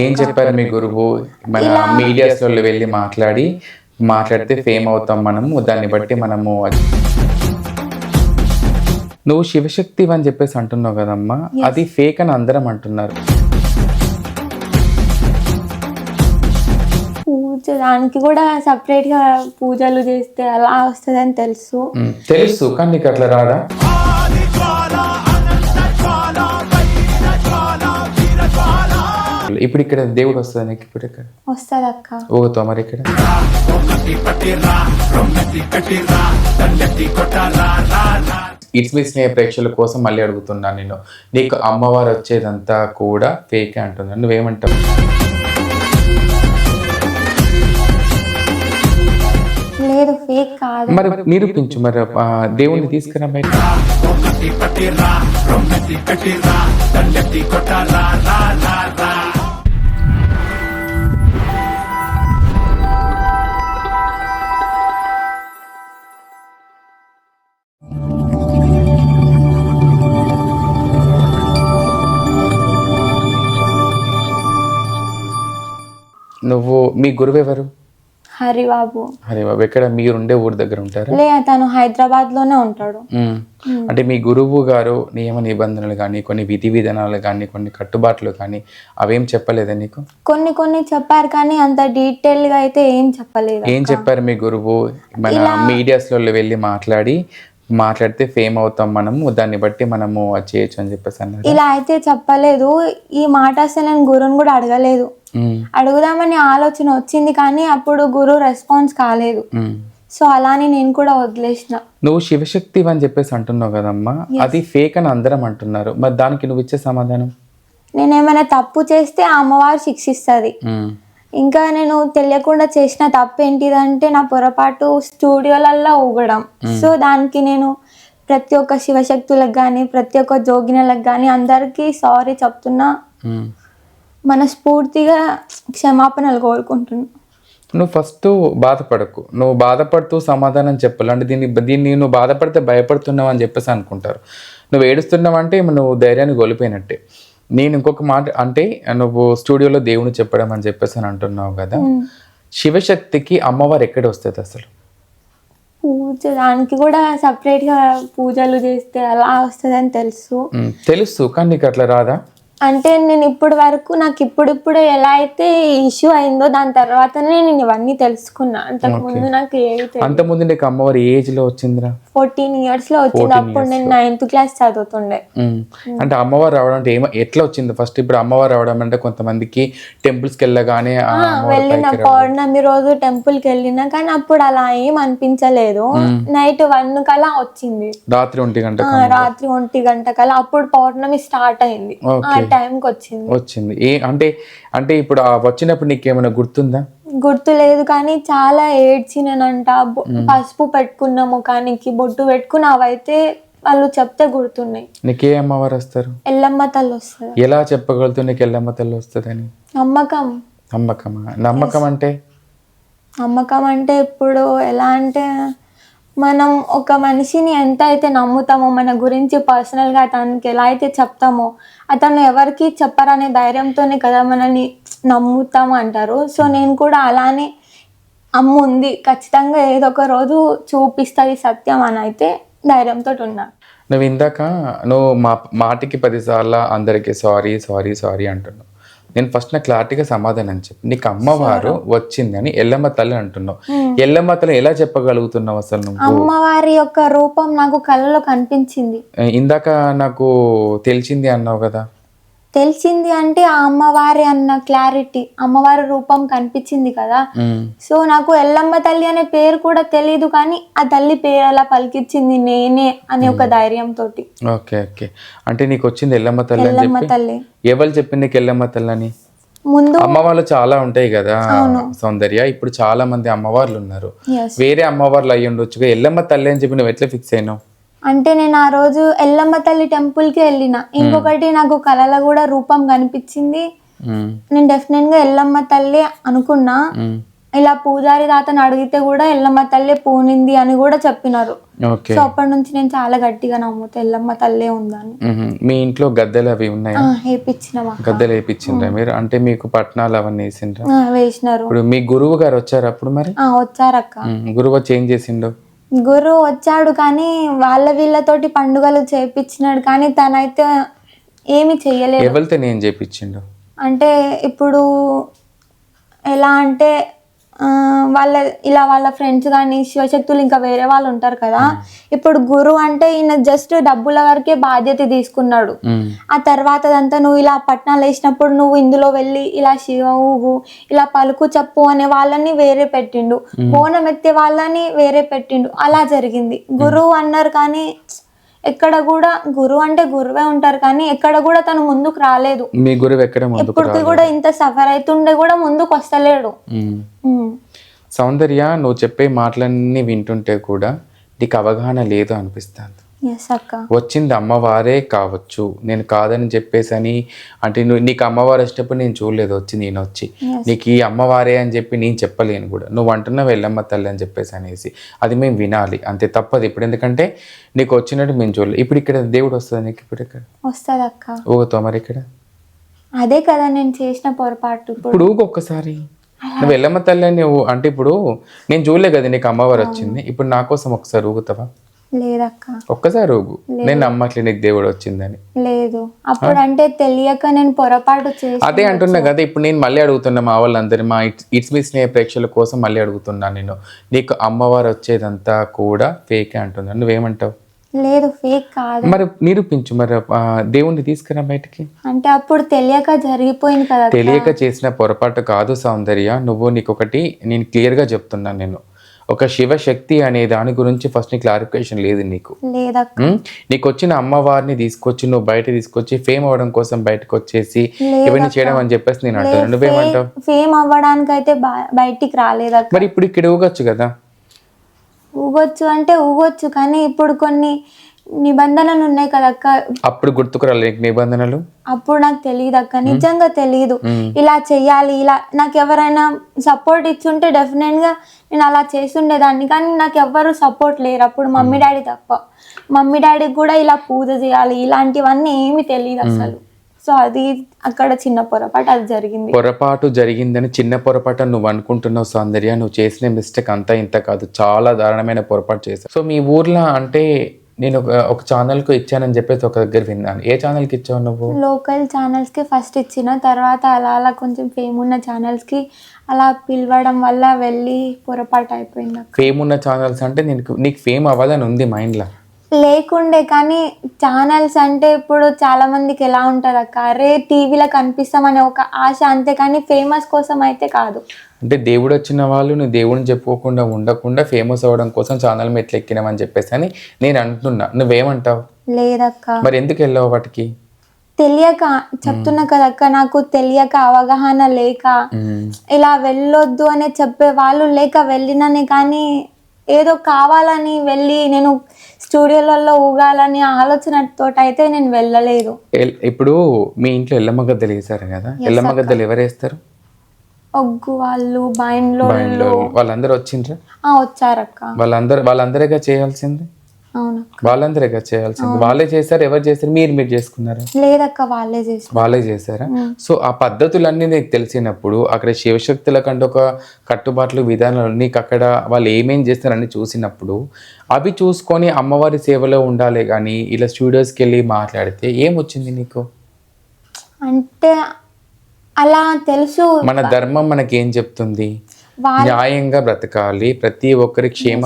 ఏం చెప్పారు మీ గురువు? మన మీడియాస్లో వెళ్ళి మాట్లాడి మాట్లాడితే ఫేమ్ అవుతాం మనము దాన్ని బట్టి మనము నువ్వు శివశక్తి అని చెప్పేసి అంటున్నావు కదమ్మా. అది ఫేక్ అని అందరం అంటున్నారు. పూజ దానికి కూడా సపరేట్గా పూజలు చేస్తే అలా వస్తుందని తెలుసు. ఉమ్, తెలుసు కానీ నీకు అట్లా రాదా? ఇప్పుడు ఇక్కడ దేవుడు వస్తుంది నీకు? ఇప్పుడు ఇక్కడ వస్తుంది అక్క ఊగుతావు మరి ఇక్కడ? ఇట్స్ మీ స్నేహ ప్రేక్షకుల కోసం మళ్ళీ అడుగుతున్నాను నేను నీకు అమ్మవారు వచ్చేదంతా కూడా ఫేక్ అంటున్నాను నువ్వేమంటావు లేదు ఫేక్ కాదు. మరి నిరూపించు మరి దేవుణ్ణి తీసుకురా బయట నువ్వు మీ గురువు ఎవరు? హరిబాబు. అరే బాబు ఎక్కడ? మీరు ఉండే ఊరి దగ్గర ఉంటారా? లే తను హైదరాబాద్లోనే ఉంటాడు. అంటే మీ గురువు గారు నియమ నిబంధనలు కానీ కొన్ని విధి విధానాలు కానీ కొన్ని కట్టుబాట్లు కానీ అవేం చెప్పలేదా నీకు? కొన్ని కొన్ని చెప్పారు కానీ అంత డీటెయిల్గా అయితే ఏం చెప్పలేదు ఏం చెప్పారు మీ గురువు? మన మీడియాస్లో వెళ్ళి మాట్లాడి మాట్లాడితే ఫేమ్ అవుతాం మనము దాన్ని బట్టి మనము చేయొచ్చు అని చెప్పేసి ఇలా అయితే చెప్పలేదు. ఈ మాట అసలు నేను గురువుని కూడా అడగలేదు. అడుగుదామని ఆలోచన వచ్చింది కానీ అప్పుడు గురు రెస్పాన్స్ కాలేదు. సో అలానే నేను కూడా వదిలేసిన. నువ్వు శివశక్తి అని చెప్పేసి అంటున్నావు కదమ్మా. అది ఫేక్ అని అందరం అంటున్నారు. మరి దానికి నువ్వు ఇచ్చే సమాధానం? నేను ఏమైనా తప్పు చేస్తే ఆ అమ్మవారు శిక్షిస్తుంది. మ్మ్. ఇంకా నేను తెలియకుండా చేసిన తప్పు ఏంటిదంటే నా పొరపాటు స్టూడియోలలో ఊగడం. సో దానికి నేను ప్రతి ఒక్క శివశక్తులకు కానీ ప్రతి ఒక్క జోగినలకు కానీ అందరికీ సారీ చెప్తున్నా. మనస్ఫూర్తిగా క్షమాపణలు కోరుకుంటున్నా. నువ్వు ఫస్ట్ బాధపడకు. నువ్వు బాధపడుతూ సమాధానం చెప్పాలి అంటే దీన్ని దీన్ని నువ్వు బాధపడితే భయపడుతున్నావు అని చెప్పేసి అనుకుంటారు. నువ్వు ఏడుస్తున్నావు అంటే నువ్వు ధైర్యాన్ని కోల్పోయినట్టే. నేను ఇంకొక మాట అంటే నువ్వు స్టూడియోలో దేవుని చెప్పడం అని చెప్పేసి అని అంటున్నావు కదా. శివశక్తికి అమ్మవారు ఎక్కడ వస్తుంది అసలు? పూజ దానికి కూడా సపరేట్గా పూజలు చేస్తే అలా వస్తుందని తెలుసు. తెలుసు కానీ నీకు అట్లా రాదా? అంటే నేను ఇప్పటి వరకు నాకు ఇప్పుడిప్పుడు ఎలా అయితే ఇష్యూ అయిందో దాని తర్వాతనే నేను ఇవన్నీ తెలుసుకున్నా. అంతకు ముందు నాకు ఏవి అంతకుముందు నీకు అమ్మవారు ఏ ఏజ్లో వచ్చిందిరా? ఫోర్టీన్ ఇయర్స్లో వచ్చింది. అప్పుడు నేను నైన్త్ క్లాస్ చదువుతుండే. అంటే అమ్మవారు రావడం అంటే ఏమో ఎట్లా వచ్చింది? ఫస్ట్ ఇప్పుడు అమ్మవారు రావడం అంటే కొంతమందికి టెంపుల్స్కి వెళ్ళగానే ఆ అమ్మవారు వెళ్ళిన పైకి రావడం. పౌర్ణమి రోజు టెంపుల్కి వెళ్ళినా కానీ అప్పుడు అలా ఏం అనిపించలేదు. నైట్ వన్ కలా వచ్చింది. రాత్రి ఒంటి గంట ఆ, రాత్రి ఒంటి గంట కల్లా అప్పుడు పౌర్ణమి స్టార్ట్ అయింది. ఆ టైంకి వచ్చింది. వచ్చింది. ఏ అంటే అంటే ఇప్పుడు ఆ వచ్చినప్పుడు నీకు ఏమైనా గుర్తుందా? గుర్తు లేదు కానీ చాలా ఏడ్చినానంట. బొ- పసుపు పెట్టుకున్న ముఖానికి బొట్టు పెట్టుకున్న అవైతే వాళ్ళు చెప్తే గుర్తున్నాయి. నీకే అమ్మవారు వస్తారు ఎల్లమ్మ తల్లి వస్తుంది ఎలా చెప్పగలుగుతావు నీకు ఎల్లమ్మ తల్లి వస్తుందని నమ్మకం. నమ్మకమా? నమ్మకం అంటే? నమ్మకం అంటే ఇప్పుడు ఎలా అంటే మనం ఒక మనిషిని ఎంత అయితే నమ్ముతామో మన గురించి పర్సనల్గా అతనికి ఎలా అయితే చెప్తామో అతను ఎవరికి చెప్పరనే ధైర్యంతోనే కదా మనల్ని నమ్ముతాము అంటారు. సో నేను కూడా అలానే అమ్మ ఉంది ఖచ్చితంగా ఏదో ఒక రోజు చూపిస్తుంది సత్యం అని అయితే ధైర్యంతో ఉన్నా. నువ్వు ఇందాక నువ్వు మా మాటికి పదిసార్లు అందరికీ సారీ సారీ సారీ అంటున్నావు. నేను ఫస్ట్ నా క్లారిటీగా సమాధానం చెప్పు. నీకు అమ్మవారు వచ్చిందని ఎల్లమ్మ తల్లి అంటున్నావు. ఎల్లమ్మ తల్లి ఎలా చెప్పగలుగుతున్నావు అసలు నువ్వు? అమ్మవారి యొక్క రూపం నాకు కళ్ళలో కనిపించింది. ఇందాక నాకు తెలిసింది అన్నావు కదా. తెలిసింది అంటే ఆ అమ్మవారి అన్న క్లారిటీ అమ్మవారి రూపం కనిపించింది కదా. సో నాకు ఎల్లమ్మ తల్లి అనే పేరు కూడా తెలియదు కానీ ఆ తల్లి పేరు అలా పలికించింది నేనే అనే ఒక ధైర్యంతో ఓకే ఓకే. అంటే నీకు వచ్చింది ఎల్లమ్మ తల్లి ఎల్లమ్మ తల్లి. ఎవరు చెప్పింది నీకు ఎల్లమ్మ తల్లి అని? ముందు అమ్మవార్లు చాలా ఉంటాయి కదా సౌందర్య. ఇప్పుడు చాలా మంది అమ్మవార్లు ఉన్నారు. వేరే అమ్మవార్లు అయ్యి ఉండొచ్చు ఎల్లమ్మ తల్లి అని చెప్పి నువ్వు ఎట్లా ఫిక్స్ అయినావు? అంటే నేను ఆ రోజు ఎల్లమ్మ తల్లి టెంపుల్కి వెళ్ళిన. ఇంకొకటి నాకు కళలో కూడా రూపం కనిపించింది. ఉమ్, నేను డెఫినెట్గా ఎల్లమ్మ తల్లి అనుకున్నా. ఉమ్, ఇలా పూజారి తాతను అడిగితే కూడా ఎల్లమ్మ తల్లి పూనింది అని కూడా చెప్పినారు. సో అప్పటి నుంచి నేను చాలా గట్టిగా నమ్ముతా ఎల్లమ్మ తల్లే ఉందని. మీ ఇంట్లో గద్దెలు అవి ఉన్నాయా? వేపించినమా గద్దెలు వేయించిండ్రా మీరు? అంటే మీకు పట్నాలు అవన్నీ వేసిండ్రా? వేసినారు. ఇప్పుడు మీ గురువు గారు వచ్చారు అప్పుడు మరి? ఆ, వచ్చారక్క. గురువు వచ్చి ఏం చేసిండు? గురు వచ్చాడు కానీ వాళ్ళ వీళ్ళతోటి పండుగలు చేపించినాడు కానీ తనైతే ఏమి చెయ్యలేదు ఎవరితో నేను చేపించిండు అంటే ఇప్పుడు ఎలా అంటే వాళ్ళ ఇలా వాళ్ళ ఫ్రెండ్స్ కానీ శివశక్తులు ఇంకా వేరే వాళ్ళు ఉంటారు కదా. ఇప్పుడు గురు అంటే ఈయన జస్ట్ డబ్బుల వరకే బాధ్యత తీసుకున్నాడు. ఆ తర్వాత అదంతా నువ్వు ఇలా పట్నాలు వేసినప్పుడు నువ్వు ఇందులో వెళ్ళి ఇలా శివ ఊగు ఇలా పలుకు చెప్పు అనే వాళ్ళని వేరే పెట్టిండు. బోనం ఎత్తే వాళ్ళని వేరే పెట్టిండు. అలా జరిగింది. గురువు అన్నారు కానీ ఎక్కడ కూడా గురువు అంటే గురువే ఉంటారు కానీ ఎక్కడ కూడా తను ముందుకు రాలేదు. మీ గురువు ఎక్కడ ఇప్పటికి కూడా ఇంత సఫర్ అవుతుండే కూడా ముందుకు వస్తలేడు. సౌందర్య నువ్వు చెప్పే మాటలన్నీ వింటుంటే కూడా నీకు అవగాహన లేదు అనిపిస్తుంది. వచ్చింది అమ్మవారే కావచ్చు. నేను కాదని చెప్పేసి అని అంటే నువ్వు నీకు అమ్మవారు వచ్చేటప్పుడు నేను చూడలేదు వచ్చి నేను వచ్చి. నీకు ఈ అమ్మవారే అని చెప్పి నేను చెప్పలేను కూడా. నువ్వు అంటున్నావు వెళ్ళమ్మ తల్లి అని చెప్పేసి అనేసి. అది మేము వినాలి. అంతే తప్పదు ఇప్పుడు. ఎందుకంటే నీకు వచ్చినట్టు మేము చూడలేదు. ఇప్పుడు ఇక్కడ దేవుడు వస్తుంది నీకు? ఇప్పుడు ఇక్కడ వస్తుంది అక్క. మరి ఇక్కడ? అదే కదా నేను చేసిన పొరపాటు ఇప్పుడు. ఒక్కసారి. నువ్వు వెళ్ళమ్మ తల్లి అని నువ్వు అంటే ఇప్పుడు నేను చూడలే కదా నీకు అమ్మవారు వచ్చింది. ఇప్పుడు నా కోసం ఒకసారి ఊగుతావా? లేదక్క. ఒక్కసారి ఊగు. నేను నమ్మట్లే నీకు దేవుడు వచ్చిందని. లేదు. అప్పుడు అంటే తెలియక నేను పొరపాటు అదే అంటున్నా కదా ఇప్పుడు నేను మళ్ళీ అడుగుతున్నా మా వాళ్ళందరి మా ఇట్స్ మీ స్నేహ ప్రేక్షకుల కోసం మళ్ళీ అడుగుతున్నా నేను. నీకు అమ్మవారు వచ్చేదంతా కూడా ఫేకే అంటున్నాను నువ్వేమంటావు? లేదు ఫేక్ కాదు. మరి నిరూపించు మరి దేవుణ్ణి తీసుకురా బయటికి. అంటే అప్పుడు తెలియక జరిగిపోయింది కదా తెలియక చేసిన పొరపాటు కాదు సౌందర్య. నువ్వు నీకు ఒకటి నేను క్లియర్గా చెప్తున్నాను నేను. ఒక శివశక్తి అనే దాని గురించి ఫస్ట్ నీ క్లారిఫికేషన్ లేదు నీకు? నీకు వచ్చిన అమ్మవారిని తీసుకొచ్చి నువ్వు బయట తీసుకొచ్చి ఫేమ్ అవ్వడం కోసం బయటకు వచ్చేసి ఇవన్నీ చేయడం అని చెప్పేసి నేను అంటున్నాను నువ్వేమంటావు? ఫేమ్ అవ్వడానికి అయితే బయటికి రాలేదక్క. మరి ఇప్పుడు ఇక్కడ ఊగొచ్చు కదా? ఊగొచ్చు అంటే ఊగొచ్చు కానీ ఇప్పుడు కొన్ని నిబంధనలు ఉన్నాయి కదక్క అప్పుడు గుర్తుకు రాలేదు నీకు నిబంధనలు? అప్పుడు నాకు తెలియదు అక్క నిజంగా తెలియదు ఇలా చెయ్యాలి ఇలా నాకు ఎవరైనా సపోర్ట్ ఇచ్చుంటే డెఫినెట్గా నేను అలా చేస్తుండేదాన్ని కానీ నాకు ఎవ్వరు సపోర్ట్ లేరు. అప్పుడు మమ్మీ డాడీ తప్ప. మమ్మీ డాడీకి కూడా ఇలా పూజ చేయాలి ఇలాంటివన్నీ ఏమీ తెలియదు అసలు. సో అది అక్కడ చిన్న పొరపాటు అది జరిగింది. పొరపాటు జరిగిందని చిన్న పొరపాటు నువ్వు అనుకుంటున్నావు సౌందర్య నువ్వు చేసిన మిస్టేక్ అంతా ఇంత కాదు చాలా దారుణమైన పొరపాటు చేశావు. సో మీ ఊర్లో అంటే నేను ఒక ఒక ఛానల్కు ఇచ్చానని చెప్పేసి ఒక దగ్గర విన్నాను. ఏ ఛానల్కి ఇచ్చావు నువ్వు? లోకల్ ఛానల్స్కి ఫస్ట్ ఇచ్చిన తర్వాత అలా అలా కొంచెం ఫేమ్ ఉన్న ఛానల్స్కి అలా పిలవడం వల్ల వెళ్ళి పొరపాటు అయిపోయింది ఫేమ్ ఉన్న ఛానల్స్ అంటే నీకు నీకు ఫేమ్ అవ్వాలని ఉంది మైండ్లో లేకుండే కానీ ఛానల్స్ అంటే ఇప్పుడు చాలా మందికి ఎలా ఉంటుంది అక్క? అరే టీవీలో కనిపిస్తామనే ఒక ఆశ అంతే కానీ ఫేమస్ కోసం అయితే కాదు. అంటే దేవుడు వచ్చిన వాళ్ళు నువ్వు దేవుడిని చెప్పుకోకుండా ఉండకుండా ఫేమస్ అవ్వడం కోసం ఛానల్ మెట్లు ఎక్కినామని చెప్పేసి అని నేను అంటున్నా. నువ్వేమంటావు? లేదక్క. మరి ఎందుకు వెళ్ళావు వాటికి? తెలియక చెప్తున్నా కదక్క నాకు తెలియక అవగాహన లేక. ఇలా వెళ్ళొద్దు అనే చెప్పే వాళ్ళు లేక వెళ్ళినని కానీ ఏదో కావాలని వెళ్ళి నేను స్టూడియోలలో ఊగాలని ఆలోచనతో అయితే నేను వెళ్ళలేదు. ఇప్పుడు మీ ఇంట్లో ఎల్లమ్మ గద్దెలు వేసారు కదా? ఎల్లమ్మ గద్దెలు ఎవరు వేస్తారు? ఒగ్గు వాళ్ళు బైండ్లో వాళ్ళందరూ వచ్చిండ్రా? వచ్చారక్క. వాళ్ళందరూ వాళ్ళందరేగా చేయాల్సింది? అవును. వాళ్ళందరేగా చేయాల్సింది. వాళ్ళే చేశారు ఎవరు చేశారు? మీరు మీరు చేసుకున్నారా? లేదక్క వాళ్ళే చేసి వాళ్ళే చేశారా? సో ఆ పద్ధతులన్నీ నీకు తెలిసినప్పుడు అక్కడ శివశక్తుల కంటే ఒక కట్టుబాట్లు విధానాలు నీకు అక్కడ వాళ్ళు ఏమేం చేస్తారని చూసినప్పుడు అవి చూసుకొని అమ్మవారి సేవలో ఉండాలి కానీ ఇలా స్టూడియోస్కి వెళ్ళి మాట్లాడితే ఏమొచ్చింది నీకు? అంటే అలా తెలుసు. మన ధర్మం మనకేం చెప్తుంది? న్యాయంగా బ్రతకాలి. ప్రతి ఒక్కరి క్షేమ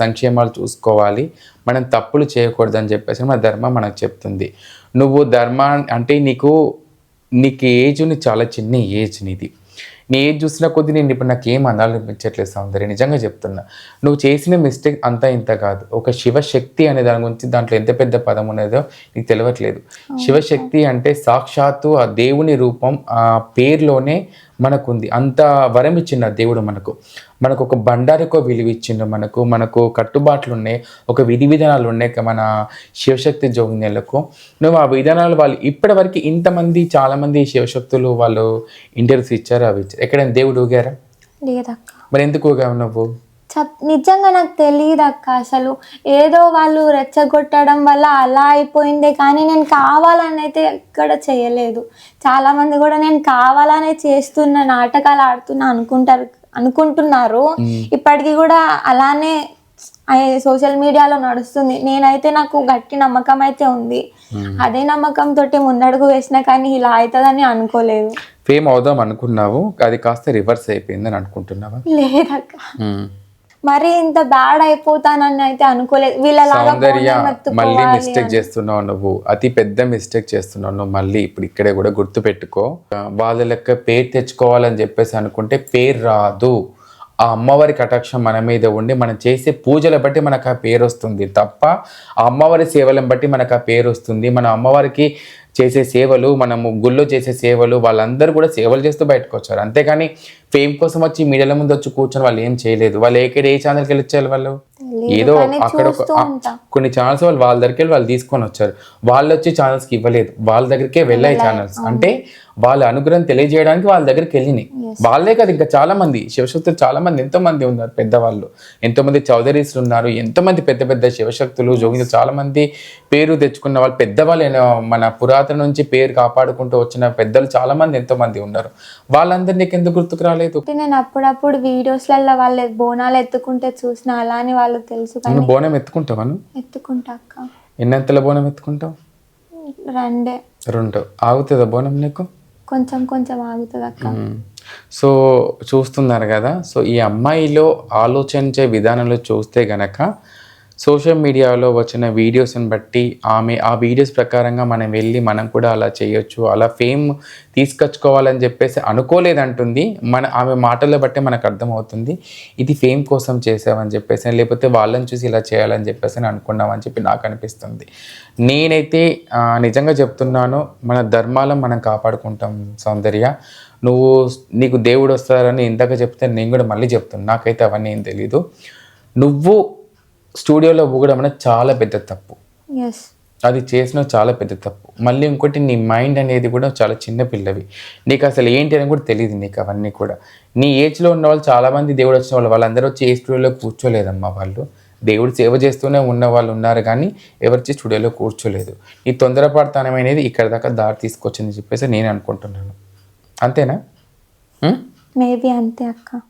సంక్షేమాలు చూసుకోవాలి. మనం తప్పులు చేయకూడదని చెప్పేసి మన ధర్మం మనకు చెప్తుంది. నువ్వు ధర్మా అంటే నీకు నీకు ఏజ్ని చాలా చిన్న ఏజ్ నీది. నీ ఏజ్ చూసిన కొద్దీ నేను ఇప్పుడు నాకు ఏం అనాలనిపించట్లేదు సౌందర్య నిజంగా చెప్తున్నా. నువ్వు చేసిన మిస్టేక్ అంతా ఇంత కాదు. ఒక శివశక్తి అనే దాని గురించి దాంట్లో ఎంత పెద్ద పదం ఉన్నదో నీకు తెలియట్లేదు శివశక్తి అంటే సాక్షాత్తు ఆ దేవుని రూపం ఆ పేరులోనే మనకుంది. అంత వరం ఇచ్చిండు ఆ దేవుడు మనకు. మనకు ఒక బండారికో విలువ ఇచ్చిండు మనకు. మనకు కట్టుబాట్లు ఉన్నాయి ఒక విధి విధానాలు ఉన్నాయి మన శివశక్తి జోగిన్యాలకు నువ్వు ఆ విధానాలు వాళ్ళు ఇప్పటివరకు ఇంతమంది చాలామంది శివశక్తులు వాళ్ళు ఇంటర్వ్యూస్ ఇచ్చారు అవి ఇచ్చారు. ఎక్కడైనా దేవుడు ఊగారా? లేదక్క. మరి ఎందుకు ఊగావు నువ్వు? నిజంగా నాకు తెలియదు అక్క అసలు. ఏదో వాళ్ళు రెచ్చగొట్టడం వల్ల అలా అయిపోయిందే కానీ నేను కావాలని అయితే ఎక్కడ చేయలేదు. చాలా మంది కూడా నేను కావాలనే చేస్తున్న నాటకాలు ఆడుతున్నా అనుకుంటారు అనుకుంటున్నారు. ఇప్పటికీ కూడా అలానే సోషల్ మీడియాలో నడుస్తుంది. నేనైతే నాకు గట్టి నమ్మకం అయితే ఉంది. అదే నమ్మకం తోటి ముందడుగు వేసినా కానీ ఇలా అవుతుందని అనుకోలేదు. ఫేమ్ అవుదాం అనుకున్నావు. అది కాస్త రివర్స్ అయిపోయిందని అనుకుంటున్నావా? లేదక్క. మరి ఇంత బ్యాడ్ అయిపోతానని అయితే అనుకోలేదు. వీళ్ళలాగా మళ్ళీ మిస్టేక్ చేస్తున్నావు నువ్వు. అతి పెద్ద మిస్టేక్ చేస్తున్నావు నువ్వు మళ్ళీ. ఇప్పుడు ఇక్కడే కూడా గుర్తు పెట్టుకో. వాళ్ళ లెక్క పేరు తెచ్చుకోవాలని చెప్పేసి అనుకుంటే పేరు రాదు. ఆ అమ్మవారి కటాక్షం మన మీద ఉండి మనం చేసే పూజల బట్టి మనకు ఆ పేరు వస్తుంది తప్ప ఆ అమ్మవారి సేవలను బట్టి మనకు ఆ పేరు వస్తుంది. మన అమ్మవారికి చేసే సేవలు మనము గుళ్ళో చేసే సేవలు వాళ్ళందరూ కూడా సేవలు చేస్తూ బయటకు వచ్చారు. అంతేగాని ఫేమ్ కోసం వచ్చి మీడియాల ముందు వచ్చి కూర్చొని వాళ్ళు ఏం చేయలేదు. వాళ్ళు ఏ ఏ ఛానల్కి వెళ్ళి వచ్చారు వాళ్ళు? ఏదో అక్కడ. కొన్ని ఛానల్స్ వాళ్ళు వాళ్ళ దగ్గరికి వెళ్ళి వాళ్ళు తీసుకొని వచ్చారు. వాళ్ళు వచ్చి ఛానల్స్కి ఇవ్వలేదు. వాళ్ళ దగ్గరికే వెళ్ళాయి ఛానల్స్ అంటే వాళ్ళ అనుగ్రహం తెలియజేయడానికి వాళ్ళ దగ్గరికి వెళ్ళినాయి. వాళ్ళే కదా ఇంకా చాలా మంది శివశక్తులు చాలా మంది ఎంతో మంది ఉన్నారు పెద్దవాళ్ళు. ఎంతో మంది చౌదరీస్ ఉన్నారు ఎంతో మంది పెద్ద పెద్ద శివశక్తులు జోగిలు చాలా మంది పేరు తెచ్చుకున్న వాళ్ళు పెద్దవాళ్ళు మన పురాతన నుంచి పేరు కాపాడుకుంటూ వచ్చిన పెద్దలు చాలా మంది ఎంతో మంది ఉన్నారు. వాళ్ళందరినీ నీకు ఎందుకు గుర్తుకు రాలేదు? నేను అప్పుడప్పుడు వీడియోస్లలో వాళ్ళు బోనాలు ఎత్తుకుంటే చూసిన అలా అని వాళ్ళకి తెలుసు నువ్వు బోనం ఎత్తుకుంటావా? ఎత్తుకుంటా అక్క. ఎన్నంతల బోనం ఎత్తుకుంటావు? రండే. రెండు. ఆగుతుందా బోనం నీకు? కొంచెం కొంచెం ఆగుతుంది అక్క సో చూస్తున్నారు కదా సో ఈ అమ్మాయిలో ఆలోచించే విధానంలో చూస్తే గనక సోషల్ మీడియాలో వచ్చిన వీడియోస్ని బట్టి ఆమె ఆ వీడియోస్ ప్రకారంగా మనం వెళ్ళి మనం కూడా అలా చేయొచ్చు అలా ఫేమ్ తీసుకొచ్చుకోవాలని చెప్పేసి అనుకోలేదంటుంది. మన ఆమె మాటల్లో బట్టి మనకు అర్థమవుతుంది ఇది ఫేమ్ కోసం చేసామని చెప్పేసి లేకపోతే వాళ్ళని చూసి ఇలా చేయాలని చెప్పేసి అని అనుకున్నామని చెప్పి నాకు అనిపిస్తుంది. నేనైతే నిజంగా చెప్తున్నాను మన ధర్మాలను మనం కాపాడుకుంటాం సౌందర్య. నువ్వు నీకు దేవుడు వస్తారని ఇందాక చెప్తే నేను కూడా మళ్ళీ చెప్తాను నాకైతే అవన్నీ ఏం తెలీదు. నువ్వు స్టూడియోలో ఊగడం అనేది చాలా పెద్ద తప్పు. అది చేసిన చాలా పెద్ద తప్పు. మళ్ళీ ఇంకోటి నీ మైండ్ అనేది కూడా చాలా చిన్న పిల్లవి. నీకు అసలు ఏంటి అని కూడా తెలియదు నీకు అవన్నీ కూడా. నీ ఏజ్లో ఉన్న వాళ్ళు చాలామంది దేవుడు వచ్చిన వాళ్ళు వాళ్ళందరూ వచ్చి ఏ స్టూడియోలో కూర్చోలేదమ్మా వాళ్ళు. దేవుడు సేవ చేస్తూనే ఉన్న వాళ్ళు ఉన్నారు కానీ ఎవరిచ్చి స్టూడియోలో కూర్చోలేదు. ఈ తొందరపడతానం అనేది ఇక్కడ దాకా దారి తీసుకొచ్చింది చెప్పేసి నేను అనుకుంటున్నాను. అంతేనా? మేబీ అంతే అక్క.